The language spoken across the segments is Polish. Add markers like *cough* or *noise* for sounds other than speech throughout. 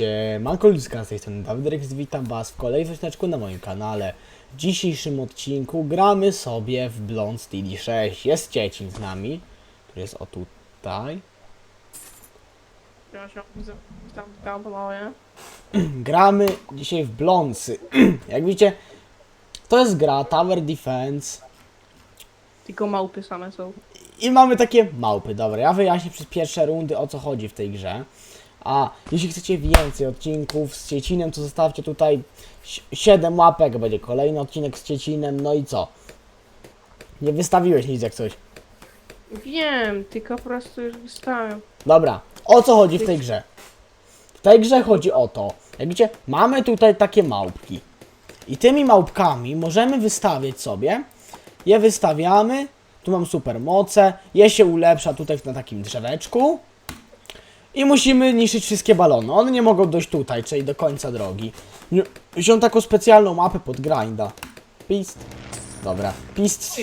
Siemanko ludzka, z tej strony Dawid Rex, witam was w kolejnym odcinku na moim kanale. W dzisiejszym odcinku gramy sobie w Blond Steel 6. Jest Ciecin z nami, który jest o tutaj. Ja się tam tam. *clears throat* Gramy dzisiaj w Blondsy. *clears throat* Jak widzicie, to jest gra Tower Defense Tylko małpy same są. i mamy takie małpy. Dobra, ja wyjaśnię przez pierwsze rundy o co chodzi w tej grze. A jeśli chcecie więcej odcinków z Ciecinem, to zostawcie tutaj 7 łapek, będzie kolejny odcinek z Ciecinem, no i co? Nie wystawiłeś nic jak coś. Wiem, tylko po prostu już wystawiam. Dobra, o co chodzi w tej grze? W tej grze chodzi o to, jak widzicie, mamy tutaj takie małpki. I tymi małpkami możemy wystawiać sobie, je wystawiamy, tu mam super moce, je się ulepsza tutaj na takim drzeweczku. I musimy niszczyć wszystkie balony. One nie mogą dojść tutaj, czyli do końca drogi. Wziąłem taką specjalną mapę pod grinda. Pist. Dobra, pist.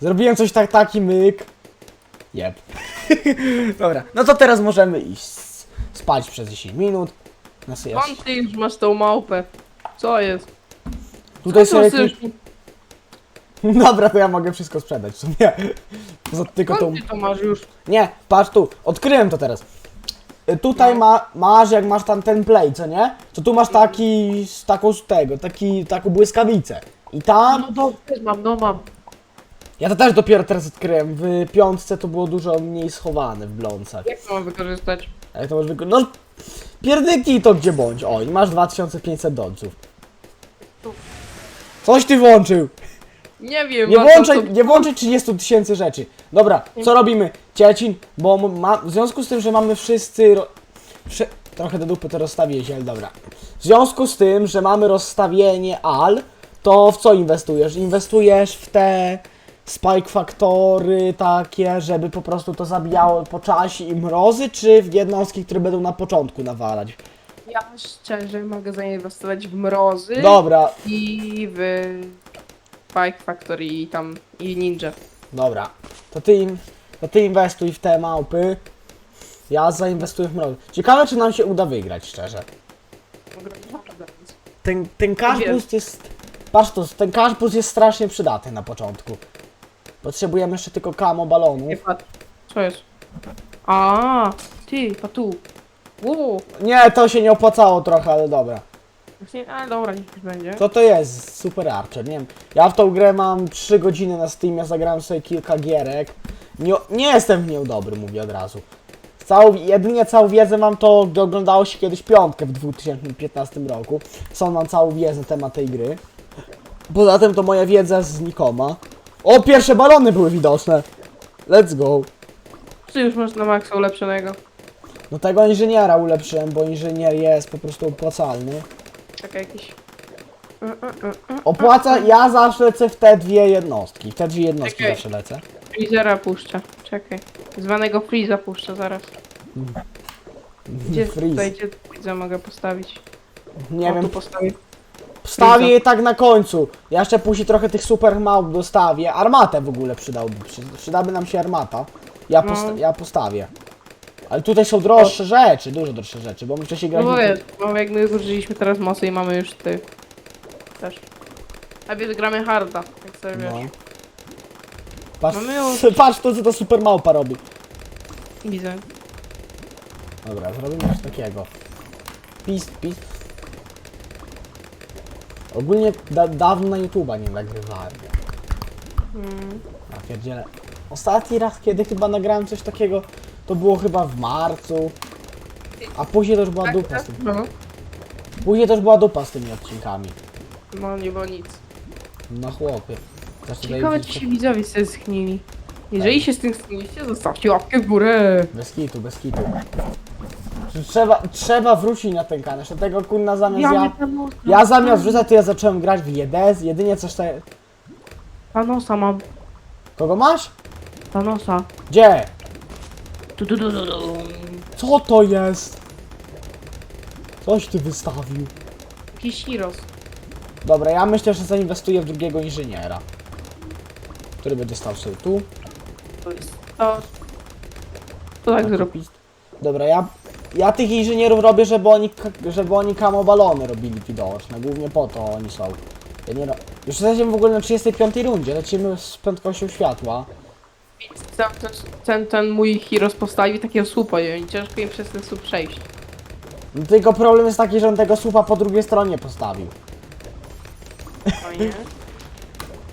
Zrobiłem coś tak, taki myk. Jeb. *laughs* Dobra, no to teraz możemy iść spać przez 10 minut. Sobie Pan ty już masz tą małpę. Co jest? Tutaj ty jakieś... *laughs* Dobra, to ja mogę wszystko sprzedać w sumie. Poza tylko tą... Skąd ty to masz już? Nie, patrz tu, odkryłem to teraz. Y, Tutaj ma, masz, jak masz tam ten play, co nie? To tu masz taki, z taką z tego, taki, taką błyskawicę. I tam, No to też mam, no mam. ja to też dopiero teraz odkryłem, w piątce to było dużo mniej schowane w blącach. Jak to mam wykorzystać? Jak to możesz wyko- No, pierdyki to gdzie bądź. O, i masz 2500 dolców. Coś ty włączył! Nie wiem, Nie tam włączaj, to- nie włączaj 30 tysięcy rzeczy. Dobra, co robimy? Ciecin, bo m- ma, w związku z tym, że mamy wszyscy... Ro, wszy, trochę do dupy to rozstawiłeś, ale dobra. W związku z tym, że mamy rozstawienie al, to w co inwestujesz? Inwestujesz w te spike faktory takie, żeby po prostu to zabijało po czasie i mrozy, czy w jednostki, które będą na początku nawalać? Ja szczerze mogę zainwestować w mrozy Dobra, i w Spike Factory i tam i Ninja. Dobra, to ty, im- to ty inwestuj w te małpy. Ja zainwestuję w mrozy. Ciekawe, czy nam się uda wygrać, szczerze. Ten, ten boost jest... Patrz to, ten cash boost jest strasznie przydatny na początku. Potrzebujemy jeszcze tylko kamo Nie balonów. patrz. Co jest? A, ty, a tu. Wow. Nie, to się nie opłacało trochę, ale dobra. Właśnie, ale dobra, niech już będzie. Co to jest? Super Archer, nie wiem. Ja w tą grę mam 3 godziny na Steamie, zagrałem sobie kilka gierek. Nie, nie jestem w nią dobry, mówię od razu. Całą, jedynie całą wiedzę mam to, gdy oglądało się kiedyś piątkę w 2015 roku. Są mam całą wiedzę na temat tej gry. Poza tym to moja wiedza znikoma. O, pierwsze balony były widoczne. Let's go. Ty już masz na maksa ulepszonego. No tego inżyniera ulepszyłem, bo inżynier jest po prostu opłacalny. Czekaj, jakiś. Opłaca, ja zawsze lecę w te dwie jednostki. W te dwie jednostki Czekaj. zawsze lecę. Freezera puszcza. Czekaj. Zwanego Freeza puszcza zaraz. Gdzie Freeze. tutaj, gdzie Freeza mogę postawić? Nie o, wiem, tu postawię. Wstawię je tak na końcu. Ja jeszcze później trochę tych super małp dostawię. Armatę w ogóle przydałby. Przy, przydaby nam się armata. Ja, No. posta- ja postawię. Ale tutaj są droższe rzeczy, dużo droższe rzeczy, bo my wcześniej No graliśmy... wiesz, bo jak my użyliśmy teraz mocy i mamy już ty. Też. A więc gramy harda, jak sobie wiesz. no. Patrz, Mamy już- *laughs* patrz to, co ta super małpa robi. Widzę. Dobra, zrobimy coś takiego. Pist, pist. Ogólnie da, dawno na YouTube'a nie nagrywałem. Mm. Ja pierdzielę. Ostatni raz, kiedy chyba nagrałem coś takiego, to było chyba w marcu. A później już była dupa z tym. No. Później już była dupa z tymi odcinkami. No nie było nic. No chłopie. Też tutaj Ciekawe czy się widzowie sobie schnili. Jeżeli się z tym schniliście, zostawcie łapkę w górę. Bez kitu, bez kitu. Trzeba, trzeba wrócić na ten kanał. Dlatego kurna zamiast ja... Thanosa. Ja zamiast wrzucać, to ja zacząłem grać w JDS. Jedynie coś te... Thanosa mam. Kogo masz? Thanosa. Gdzie? Tu, tu, tu, tu, tu. Co to jest? Coś ty wystawił. Jakiś Heroes. Dobra, ja myślę, że zainwestuję w drugiego inżyniera. Który będzie stał sobie tu. To jest to. To tak pist. Dobra, ja ja tych inżynierów robię, żeby oni, k- żeby oni kamobalony robili widoczne. Głównie po to oni są. Ja nie ro... Już jesteśmy w ogóle na 35 rundzie, lecimy z prędkością światła. Ten, ten, ten, ten mój Heroes postawi takiego słupa i ciężko im przez ten słup przejść. No, tylko problem jest taki, że on tego słupa po drugiej stronie postawił. Fajnie.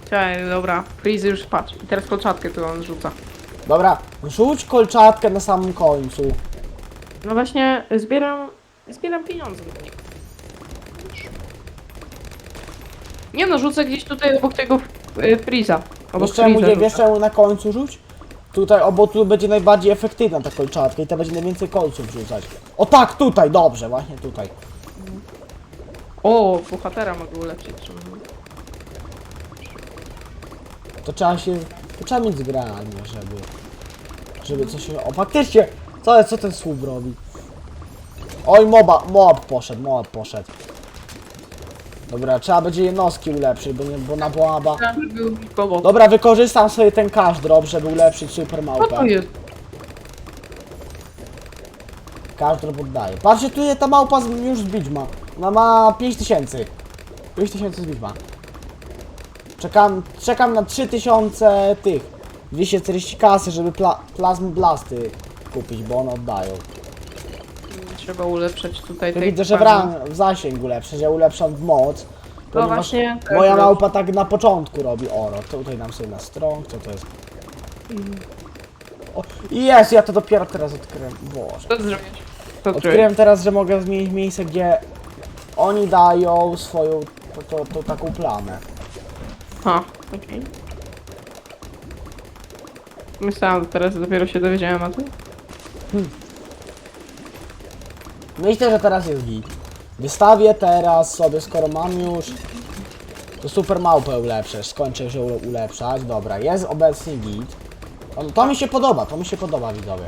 Czekaj, dobra. Freeze już patrz. I teraz kolczatkę tu on rzuca. Dobra, rzuć kolczatkę na samym końcu. No właśnie, zbieram, zbieram pieniądze. Nie no, rzucę gdzieś tutaj obok tego y, Freeza. Obok Wiesz czemu, nie, wiesz czemu na końcu rzuć? Tutaj, o, bo tu będzie najbardziej efektywna ta kolczatka i to będzie najwięcej kolców rzucać. O tak, tutaj, dobrze, właśnie tutaj. O, bohatera mogę ulepszyć. Mhm. To trzeba się, to trzeba mieć zgranie, żeby, żeby coś się, o faktycznie, co, co ten słup robi? Oj, moba, mob poszedł, mob poszedł. Dobra, trzeba będzie jednostki ulepszyć, bo, nie, bo na był koło. Dobra, wykorzystam sobie ten cash drop, żeby ulepszyć super Co małpę. to jest? Cash drop oddaje. Patrzcie, tu jest ta małpa z, już zbić ma. Ona ma 5000. 5000 zbić ma. Czekam, czekam na 3000 tych. 240 kasy, żeby pla, plazmy blasty kupić, bo one oddają. Trzeba ulepszać tutaj Tu tej widzę, że w, ran, w zasięg ulepszę, że ja ulepszam w moc. No Ponieważ właśnie. moja małpa tak na początku robi oro. Tutaj nam sobie na strong, co to jest? O, jest, ja to dopiero teraz odkryłem. Boże. Co zrobić? Co zrobić? Odkryłem teraz, że mogę zmienić miejsce, gdzie oni dają swoją to, to, to taką plamę. Ha, okej. Myślałam, że teraz dopiero się dowiedziałem o tym. Myślę, że teraz jest git. Wystawię teraz sobie, skoro mam już to super małpę ulepszę, skończę ją ulepszać. Dobra, jest obecnie git. To, to mi się podoba, to mi się podoba widzowie.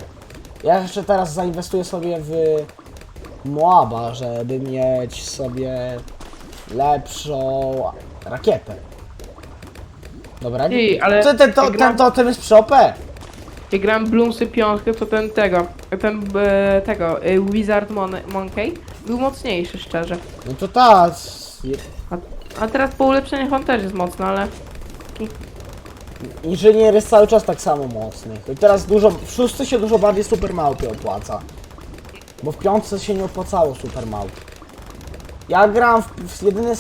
Ja jeszcze teraz zainwestuję sobie w Moaba, żeby mieć sobie lepszą rakietę. Dobra, Ej, ale Co ten, to, jak gram- ten jest przy OP. Jak gram Bloomsy piątkę, to ten tego, ten e, tego, e, Wizard Mon Monkey był mocniejszy, szczerze. No to tak. A, a teraz po ulepszeniach on też jest mocny, ale Inżynier jest cały czas tak samo mocny. I teraz dużo, w szóstce się dużo bardziej super małpy opłaca. Bo w piątce się nie opłacało super małp. Ja gram w, w jedyne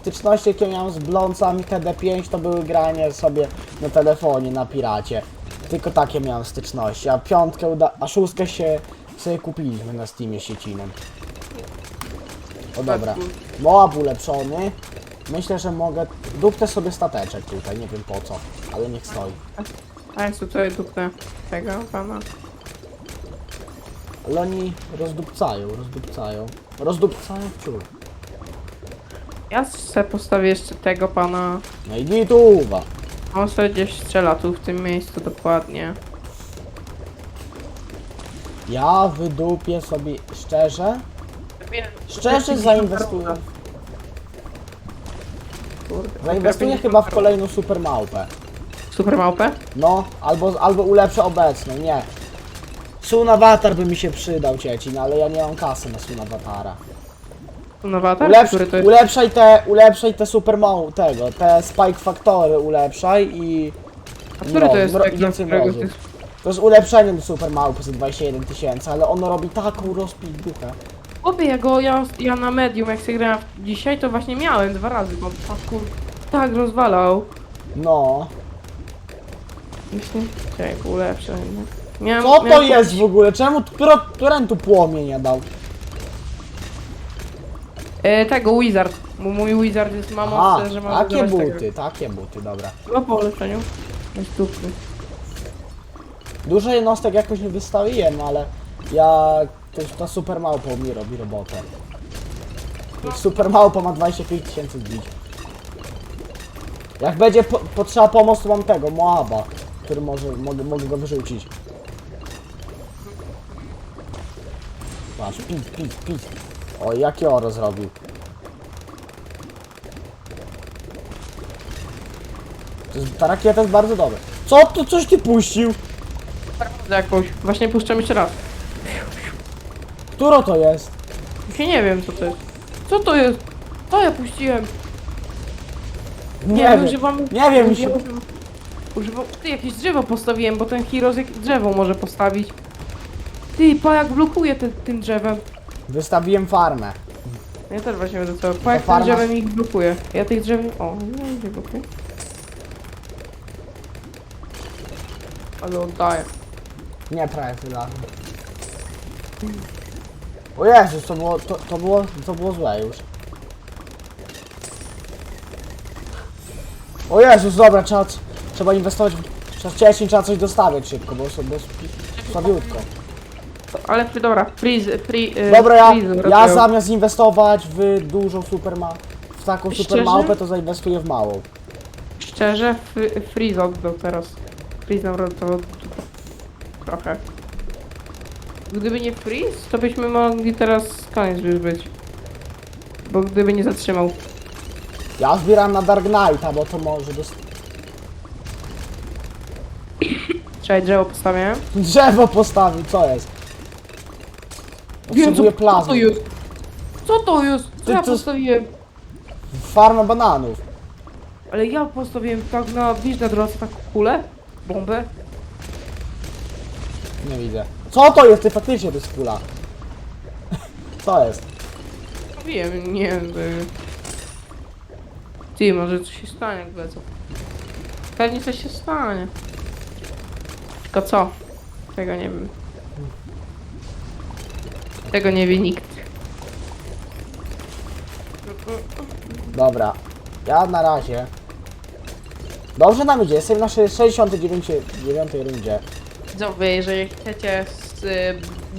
styczności jakie miałem z blącami TD5 to były granie sobie na telefonie, na piracie. Tylko takie miałem styczności, a piątkę, uda- a szóstkę się sobie kupiliśmy na Steamie sieciną. O dobra, Moab ulepszony. Myślę, że mogę... Dupnę sobie stateczek tutaj, nie wiem po co, ale niech stoi. a jest tutaj dupnę tego pana. Ale oni rozdupcają, rozdupcają. Rozdupcają wciul. Ja sobie postawię jeszcze tego pana. No i gituwa. On sobie gdzieś strzela tu w tym miejscu dokładnie. Ja wydupię sobie szczerze, szczerze zainwestuję. Kurde, Zainwestuję chyba w kolejną super małpę. Super małpę? No, albo, albo ulepszę obecną, nie. Sun Avatar by mi się przydał, cieci, no ale ja nie mam kasy na Sun Avatara. Nowatar? Ulepsz, Który to jest? ulepszaj te, ulepszaj te super mał, tego, te Spike Factory ulepszaj i... A który to jest mro- taki, więcej którego mrozu. ty... To jest ulepszenie do super małpy za 21 tysięcy, ale ono robi taką rozpiduchę. Chłopie, ja go, ja, ja na medium jak sobie grałem dzisiaj, to właśnie miałem dwa razy, bo pakur tak rozwalał. No. Myślę, czekaj, ulepszę. Miałem, Co to miałem jest w ogóle? Czemu, któro, któren tu płomienia dał? E, tego Wizard, bo mój Wizard jest ma mocne, że ma takie używać tego. buty, takie buty, dobra. Chyba po ulepszeniu. Jest dupny. Dużo jednostek jakoś nie wystawiłem, ale ja... To, ta super małpa mi robi robotę. Super małpa ma 25 tysięcy zbić. Jak będzie po, potrzeba pomoc, to mam tego, Moaba, który może, mogę, mogę go wyrzucić. Patrz, pit, pit, pit. O, jakie oro zrobił. Jest, ta rakieta jest bardzo dobra. Co to coś ty puścił? Jakąś. Właśnie puszczam jeszcze raz. Któro to jest? Ja nie wiem co to jest. Co to jest? Co ja puściłem? Nie, ja wiem. używam... Nie wiem, się... używam... używam... Ty, jakieś drzewo postawiłem, bo ten Heroes jak drzewo może postawić. Ty, pa jak blokuje te, tym drzewem. Wystawiłem farmę. Ja też właśnie będę to. Pa jak farma- tym drzewem ich blokuje. Ja tych drzew... O, no nie blokuję. Ale oddaję. Nie, prawie wylazłem. O Jezus, to było, to, to było, to było złe już. O Jezus, dobra, trzeba, trzeba inwestować, w- trzeba wcześniej trzeba coś dostawiać szybko, bo sobie słabiutko. Ale dobra, freeze, free, y, Dobra, ja, ja zamiast inwestować w dużą super ma w taką super Szczerze? to zainwestuję w małą. Szczerze, fr- freeze oddał teraz. Freeze nam to trochę. Gdyby nie freeze, to byśmy mogli teraz koniec już być. Bo gdyby nie zatrzymał. Ja zbieram na Dark Knighta, bo to może dost... Czekaj, drzewo postawię. Drzewo postawił, co jest? Potrzebuję co, co to plazmy. jest? Co to jest? Co Ty ja to- postawiłem? Farmę bananów. Ale ja postawiłem tak na, wiesz, na drodze taką kulę? Bombę? Nie widzę. Co to jest? Ty faktycznie to jest kula. *laughs* Co jest? Wiem, nie wiem. by- Ty, może coś się stanie jak lecą. Pewnie coś się stanie. Tylko co? Tego nie wiem. Tego nie wie nikt. Dobra. Ja na razie. Dobrze nam idzie, jestem na 69 dziewiątej rundzie. Widzowie, jeżeli chcecie z y,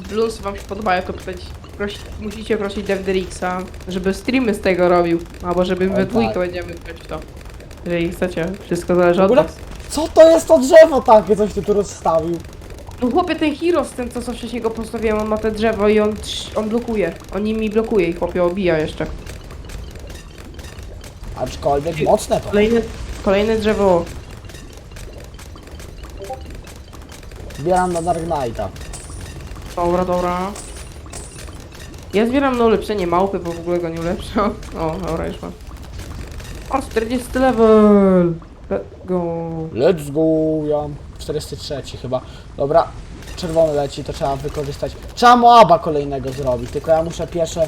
Blues wam się podobają, to pytać, prosi, musicie prosić Devderixa, żeby streamy z tego robił. Albo żeby we dwójkę tak. będziemy grać w to. Jeżeli chcecie, wszystko zależy W od ogóle? was. Co to jest to drzewo takie, coś ty tu rozstawił? No chłopie, ten Heroes, ten co, co wcześniej go postawiłem, on ma te drzewo i on, on blokuje. On nimi blokuje i chłopie obija jeszcze. Aczkolwiek mocne to. Kolejne, kolejne drzewo. Zbieram na Dark Knighta. Dobra, dobra. Ja zbieram na ulepszenie małpy, bo w ogóle go nie ulepszam. *laughs* O, dobra, już mam. O, 40 level! Let's go. Let's go, ja mam 43 chyba. Dobra, czerwony leci, to trzeba wykorzystać. Trzeba Moaba kolejnego zrobić, tylko ja muszę piesze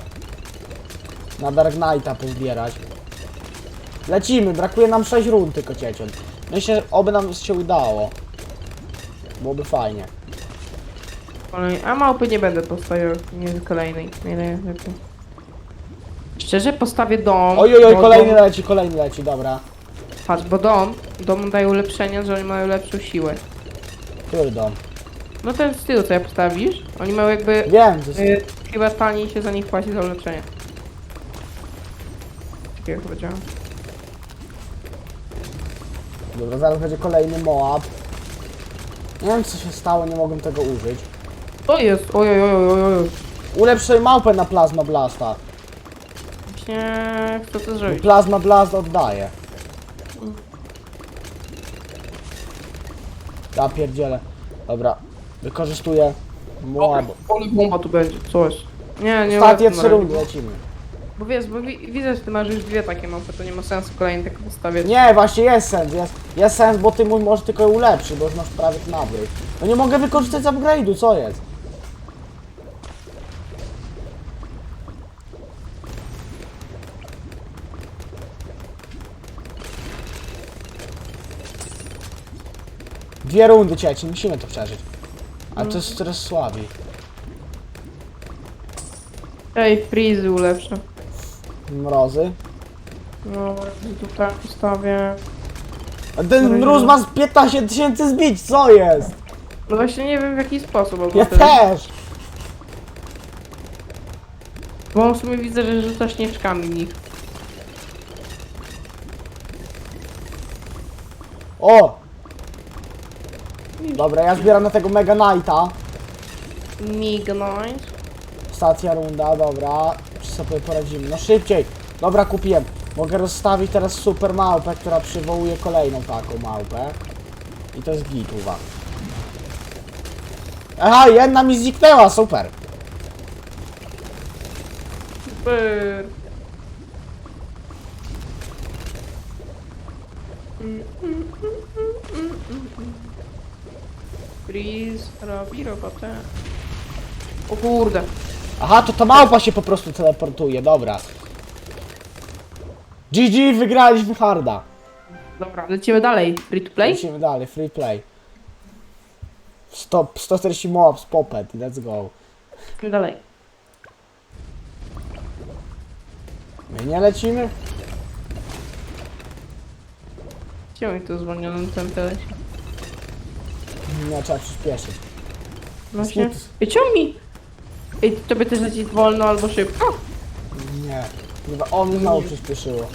na Dark Knighta pozbierać. Lecimy, brakuje nam 6 rund tylko ciecion. Myślę, oby nam się udało. Byłoby fajnie. Kolej... A małpy nie będę postawiał, nie kolejnej. Nie, nie, nie. Szczerze postawię dom. Oj, oj, oj, bo kolejny Dom, leci, kolejny leci, dobra. patrz, bo dom, dom daje ulepszenia, że oni mają lepszą siłę. Który dom? No ten z tyłu, co ja postawisz, oni mają jakby... Wiem, to jest... Y, chyba taniej się za nich płaci za ulepszenie. Takiego chyba działa. Dobra, zaraz będzie kolejny Moab. Nie wiem co się stało, nie mogłem tego użyć. To jest, oj, oj, oj, oj, oj. Małpę na Plasma Blasta. Właśnie chcę to zrobić. Plasma Blast oddaje. Ja pierdzielę. Dobra, wykorzystuję Moab. Ale bomba tu będzie, coś. Nie, nie Ostatnie trzy na razie. rundy, lecimy. Bo wiesz, bo wi widzę, że ty masz już dwie takie mapy, to nie ma sensu kolejny tak postawiać. Nie, właśnie jest sens, jest, jest sens, bo ty mój możesz tylko ulepszyć, bo już masz prawie nabój. No nie mogę wykorzystać upgrade'u, co jest? Dwie rundy, cieci, musimy to przeżyć. A to jest teraz słabi. Ej, frizy ulepszę. Mrozy. No, tutaj postawię. A ten mróz no. ma z 15 tysięcy zbić, co jest? No właśnie nie wiem w jaki sposób, Ja ten- też! Bo on w sumie widzę, że rzuca śnieżkami w nich. O! Dobra, ja zbieram na tego Mega Knighta. Mignąć. Stacja runda, dobra. Czy sobie poradzimy? No szybciej! Dobra, kupiłem. Mogę rozstawić teraz super małpę, która przywołuje kolejną taką małpę. I to jest gituwa. Aha, jedna mi zniknęła, super! Super. Mm, mm, mm, mm, mm, mm. Freeze robi robotę. O kurde. Aha, to ta małpa się po prostu teleportuje, dobra. GG, wygraliśmy harda. Dobra, lecimy dalej. Free to play? Lecimy dalej, free play. Stop, 140 mobs, popet, let's go. Lecimy dalej. My nie lecimy? Gdzie mi tu zwolnionym tempie leci? Nie, trzeba przyspieszyć. Właśnie. Skip. Ej, mi? Ej, tobie też leci wolno albo szybko? Nie. Chyba o mnie znowu przyspieszyło.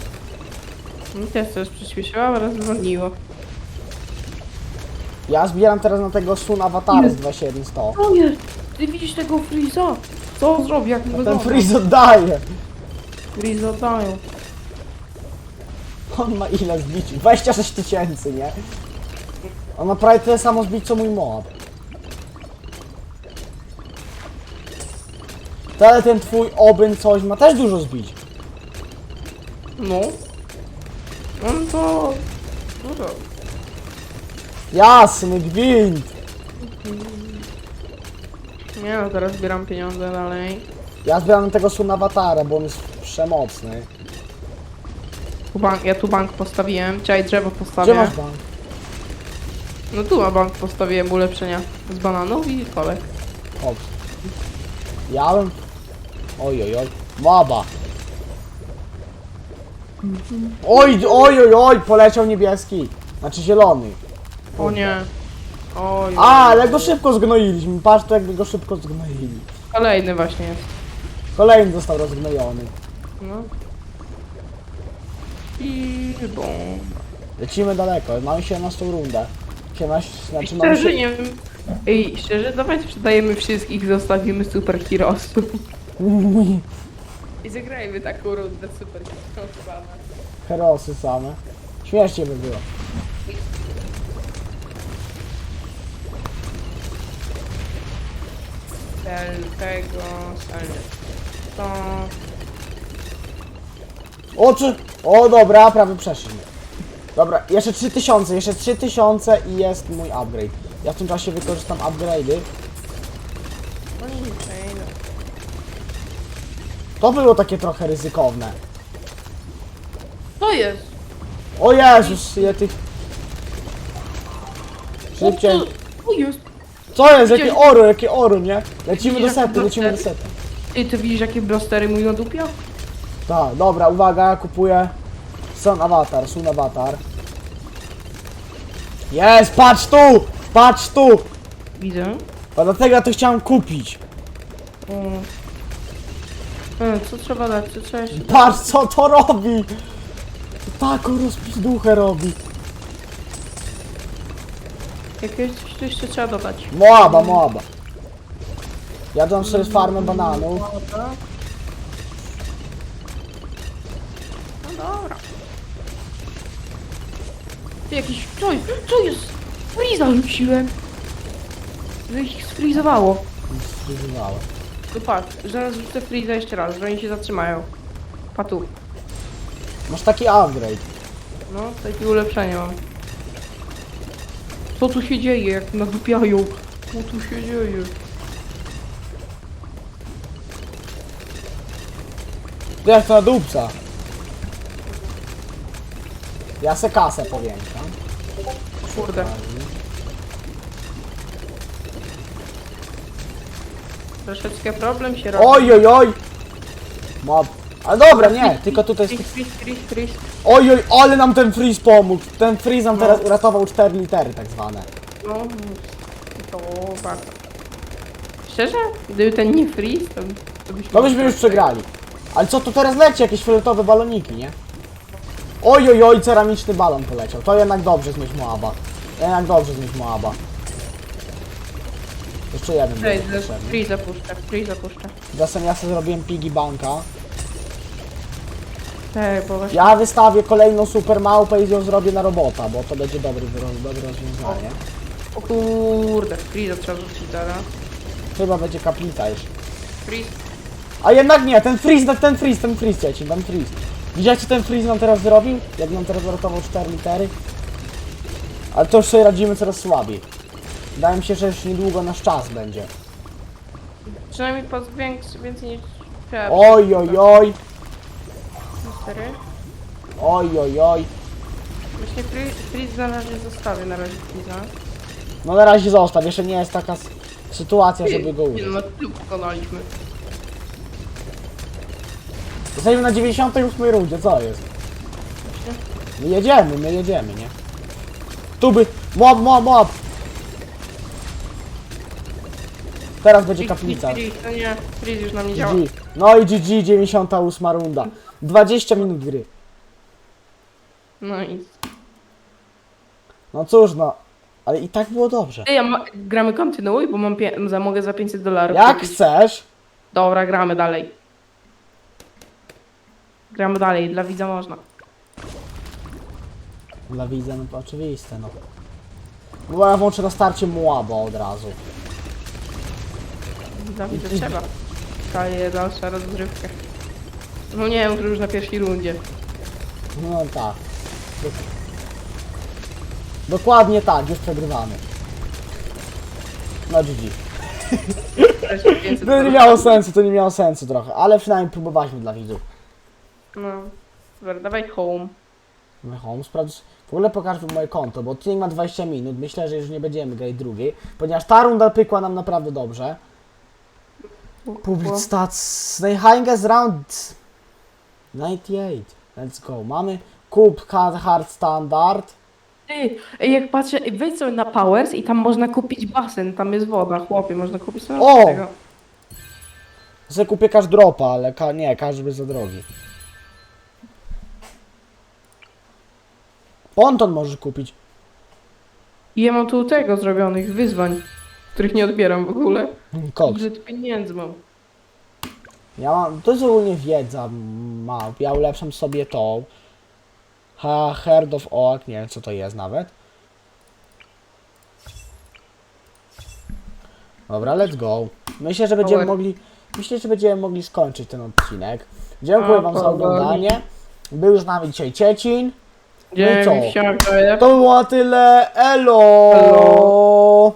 Mi też coś przyspieszyło, ale zwolniło. Ja zbieram teraz na tego Sun Avatar z 27100. O nie! Ty widzisz tego Freeza? Co on zrobi, jak mu Ten wygląda? freeze oddaje. Freeze oddają. On ma ile zbić? 26 tysięcy, nie? On ma prawie tyle samo zbić co mój. To Ale ten twój obyn coś ma też dużo zbić. No. On to... Dużo. Jasny gwint. Nie no, teraz zbieram pieniądze dalej. Ja zbieram tego Sun Avatara, bo on jest przemocny. Tu bank, ja tu bank postawiłem. Czekaj, drzewo Gdzie postawię. masz bank? No tu ma bank postawiłem ulepszenia. Z bananów i kolek. Chodź. Ja bym... Oj, oj, oj. Maba. Oj, oj, oj, oj, poleciał niebieski. Znaczy zielony. O nie. Oj. A, ale go szybko zgnoiliśmy. Patrz to jakby go szybko zgnoili. Kolejny właśnie jest. Kolejny został rozgnojony. No. I bom. Lecimy daleko, mamy 17 rundę. 17, znaczy mamy Szczerze nie wiem. Ej, szczerze, dawajcie sprzedajemy wszystkich, zostawimy super heroesów. I zagrajmy taką rundę super heroesów. Herosy same. Śmiesznie by było. Cel tego, cel to. O, czy... O, dobra, prawie przeszliśmy. Dobra, jeszcze 3000, jeszcze 3000 i jest mój upgrade. Ja w tym czasie wykorzystam upgrade'y. No nie przejdę. To było takie trochę ryzykowne. To jest! O Jezus, ile tych... Szybciej. Jest! Co jest? Jakie oro, jakie oro, nie? Lecimy do sety, lecimy do blastery? sety. Ej, ty widzisz jakie blastery mój nadupia? Tak, dobra, uwaga, kupuję Sun Avatar, Sun Avatar. Jest, patrz tu! Patrz tu! Widzę. A dlatego ja to chciałem kupić. O. E, co trzeba dać? Co trzeba jeszcze dać? Patrz co to robi! To taką rozpizduchę robi. Jakieś coś tu jeszcze trzeba dodać. Moaba, Moaba. Jadłem sobie farmę bananów. No dobra. Ty jakiś... Co jest? Co jest? Freeza rzuciłem! Że ich sfrizowało. Zużywałem. Tu patrz, zaraz rzucę Freeza jeszcze raz, że oni się zatrzymają. Patu. Masz taki upgrade. No, takie ulepszenie mam. Co tu się dzieje, jak nadupiają? Co tu się dzieje? To na dupca. Ja se kasę powiększam. Kurde. Troszeczkę problem się robi. Oj, oj, oj! Mob. Ale dobra, nie, tylko tutaj jest... Freeze, freeze, freeze, freeze. Oj, oj, ale nam ten freeze pomógł. Ten freeze nam No. teraz uratował 4 litery tak zwane. No, to bardzo. Szczerze? Gdyby ten nie freeze, to, to byśmy... No byśmy już przegrali. Ale co tu teraz leci? Jakieś fioletowe baloniki, nie? Oj, oj, oj, ceramiczny balon poleciał. To jednak dobrze zmieć Moaba. Jednak dobrze zmieć Moaba. Jeszcze jeden Ej, będzie potrzebny. free zapuszczę, free zapuszczę. Czasem ja sobie zrobiłem piggy banka. Tak, bo właśnie... Ja wystawię kolejną super małpę i ją zrobię na robota, bo to będzie dobry, wyro- dobre rozwiązanie. O kurde, freeze trzeba rzucić teraz. Chyba będzie kaplica jeszcze. Freeze. A jednak nie, ten freeze, ten freeze, ten freeze, dzieci, ten freeze. Widzieliście ten freeze nam teraz zrobił? Jak nam teraz uratował 4 litery? Ale to już sobie radzimy coraz słabiej. Wydaje mi się, że już niedługo nasz czas będzie. Przynajmniej po większy, więcej niż... trzeba. Oj, oj, oj, Cztery. oj, oj, oj. Właśnie Freeze na razie zostawię, na razie Freeza. No na razie zostaw, jeszcze nie jest taka s- sytuacja, żeby go użyć. no, na klub pokonaliśmy. Jesteśmy na 98 rundzie, co jest? My jedziemy, my jedziemy, nie? Tu by... Mob, mob, mob! Teraz będzie kaplica. To nie, Freeze już nam nie działa. GG. No i GG, 98 runda. 20 minut gry. No i... No cóż, no. Ale i tak było dobrze. Ej, ja ma... gramy kontynuuj, bo mam pie... za, mogę za 500 dolarów Jak kupić. chcesz, Dobra, gramy dalej. Gramy dalej, dla widza można. Dla widza, no to oczywiste, no. Bo ja włączę na starcie Moaba od razu. Dla widza trzeba. Daje dalsza rozgrywka. No nie wiem, już na pierwszej rundzie. No tak. Dok- Dokładnie tak, już przegrywamy. No GG. Też 500 To nie miało sensu, to nie miało sensu trochę, ale przynajmniej próbowaliśmy dla widzów. No. Dobra, dawaj home. No home, sprawdź. W ogóle pokażę wam moje konto, bo odcinek ma 20 minut. Myślę, że już nie będziemy grać drugiej, ponieważ ta runda pykła nam naprawdę dobrze. Public stats. Highest round 98. Let's go. Mamy kup hard, hard standard. Ty, ej, jak patrzę, ej, wejdź sobie na Powers i tam można kupić basen, tam jest woda, chłopie, można kupić sobie O! tego. Sobie kupię cash dropa, ale ka nie, każdy jest za drogi. Ponton możesz kupić. I ja mam tu tego zrobionych wyzwań, których nie odbieram w ogóle. Koks. Tu pieniędzy mam. Ja mam, to jest ogólnie wiedza małp. Ja ulepszam sobie tą. Ha, Herd of Oak, nie wiem co to jest nawet. Dobra, let's go. Myślę, że będziemy mogli. Myślę, że będziemy mogli skończyć ten odcinek. Dziękuję A, wam za oglądanie. Był z nami dzisiaj Ciecin. Dzień, co? siema, To było na tyle. Elo! Elo.